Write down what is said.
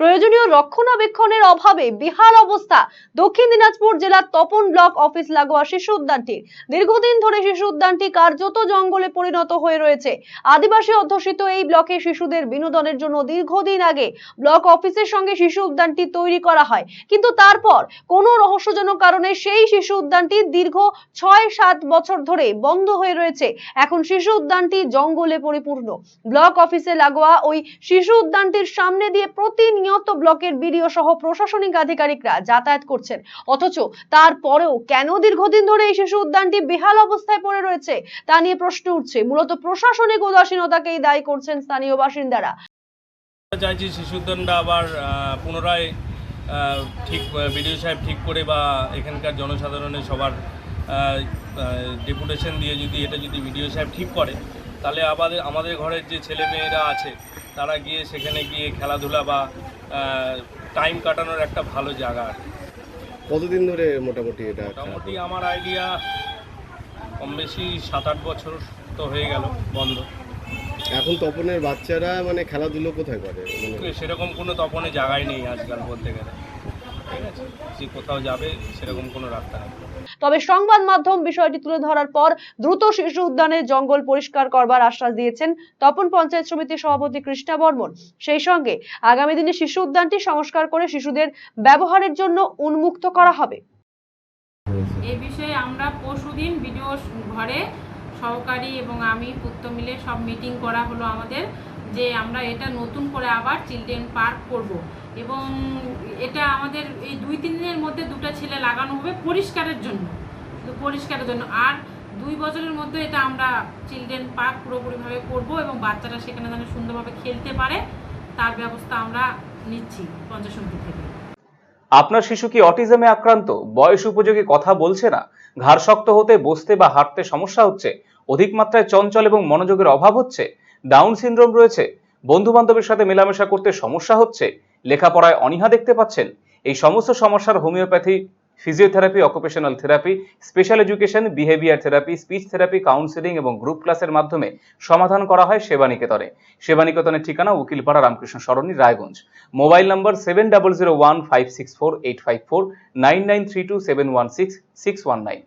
প্রয়োজনীয় রক্ষণাবেক্ষণের অভাবে বিহাল অবস্থা। দক্ষিণ দিনাজপুর জেলার তপন ব্লক অফিস লাগোয়া শিশু উদ্যানটির দীর্ঘদিন ধরে শিশু উদ্যানটি কার্যত জঙ্গলে পরিণত হয়ে রয়েছে। আদিবাসী অধ্যুষিত এই ব্লকে শিশুদের বিনোদনের জন্য দীর্ঘদিন আগে ব্লক অফিসের সঙ্গে শিশু উদ্যানটি তৈরি করা হয়। কিন্তু তারপর কোনো রহস্যজনক কারণে সেই শিশু উদ্যানটি দীর্ঘ ছয় সাত বছর ধরে বন্ধ হয়ে রয়েছে। এখন শিশু উদ্যানটি জঙ্গলে পরিপূর্ণ। ব্লক অফিসে লাগোয়া ওই শিশু উদ্যানটির সামনে দিয়ে প্রতিনিয়ত ব্লকের বিডিও সহ প্রশাসনিক আধিকারিকরা যাতায়াত করছেন। অথচ তারপরেও কেন দীর্ঘদিন ধরে এই শিশু উদ্যানটি বেহাল অবস্থায় পড়ে রয়েছে তা নিয়ে প্রশ্ন উঠছে। মূলত প্রশাসনিক উদাসীনতাকেই দায়ী করছেন স্থানীয় বাসিন্দারা। চাইছি শিশু উদ্যানটা আবার পুনরায় ঠিক, বিডিও সাহেব ঠিক করে বা এখানকার জনসাধারণের সবার ডেপুটেশন দিয়ে যদি এটা যদি বিডিও সাহেব ঠিক করে, তাহলে আমাদের আমাদের ঘরের যে ছেলে মেয়েরা আছে তারা গিয়ে সেখানে গিয়ে খেলাধুলা বা টাইম কাটানোর একটা ভালো জায়গা কতদিন ধরে মোটামুটি এটা মোটামুটি আমার আইডিয়া কম বেশি সাত আট বছর তো হয়ে গেল বন্ধ। এখন তপনের বাচ্চারা মানে খেলাধুলো কোথায় করে? মানে সেরকম কোনো তপনে জায়গায় নেই আজকাল বলতে গেলে। যে কোথাও যাবে সেরকম কোনো রাস্তা নেই। তবে সংবাদ মাধ্যম বিষয়টি তুলে ধরার পর দ্রুত শিশু উদ্যানের জঙ্গল পরিষ্কার করবার আশ্বাস দিয়েছেন তপন পঞ্চায়েত সমিতির সভাপতি কৃষ্ণা বর্মন। সেই সঙ্গে আগামী দিনে শিশু উদ্যানটি সংস্কার করে শিশুদের ব্যবহারের জন্য উন্মুক্ত করা হবে। এই বিষয়ে আমরা পরশুদিন ভিডিও ঘরে সহকারী এবং আমি পুত্র মিলে সব মিটিং করা হলো আমাদের যে আমরা এটা নতুন করে আবার চিলড্রেন পার্ক করব। এবং এটা আমাদের এই দুই, তিন দিনের মধ্যে দুটো ছেলে লাগানো হবে পরিষ্কারের জন্য। পরিষ্কারের জন্য। আর দুই বছরের মধ্যে এটা আমরা চিলড্রেন পার্ক পুরোপুরিভাবে করব এবং বাচ্চারা সেখানে যেন সুন্দরভাবে খেলতে পারে, তার ব্যবস্থা আমরা নিচ্ছি পঞ্চাশ থেকে। আপনার শিশু কি অটিজমে আক্রান্ত? বয়স উপযোগী কথা বলছে না? ঘাড় শক্ত হতে, বসতে বা হাঁটতে সমস্যা হচ্ছে? অধিক মাত্রায় চঞ্চল এবং মনোযোগের অভাব হচ্ছে? ডাউন সিনড্রোম রয়েছে? বন্ধু বান্ধবের সাথে মেলামেশা করতে সমস্যা হচ্ছে? লেখাপড়ায় অনীহা দেখতে পাচ্ছেন? এই সমস্ত সমস্যার homoeopathy, physiotherapy, occupational therapy, special education, behaviour therapy, speech therapy, counselling এবং গ্রুপ ক্লাসের মাধ্যমে সমাধান করা হয় সেবানিকেতনে। সেবানিকেতনের ঠিকানা Ukilpara Ramkrishna Sarani, Raiganj. Mobile number seven double zero one five six four eight five four, nine nine three two seven one six six one nine.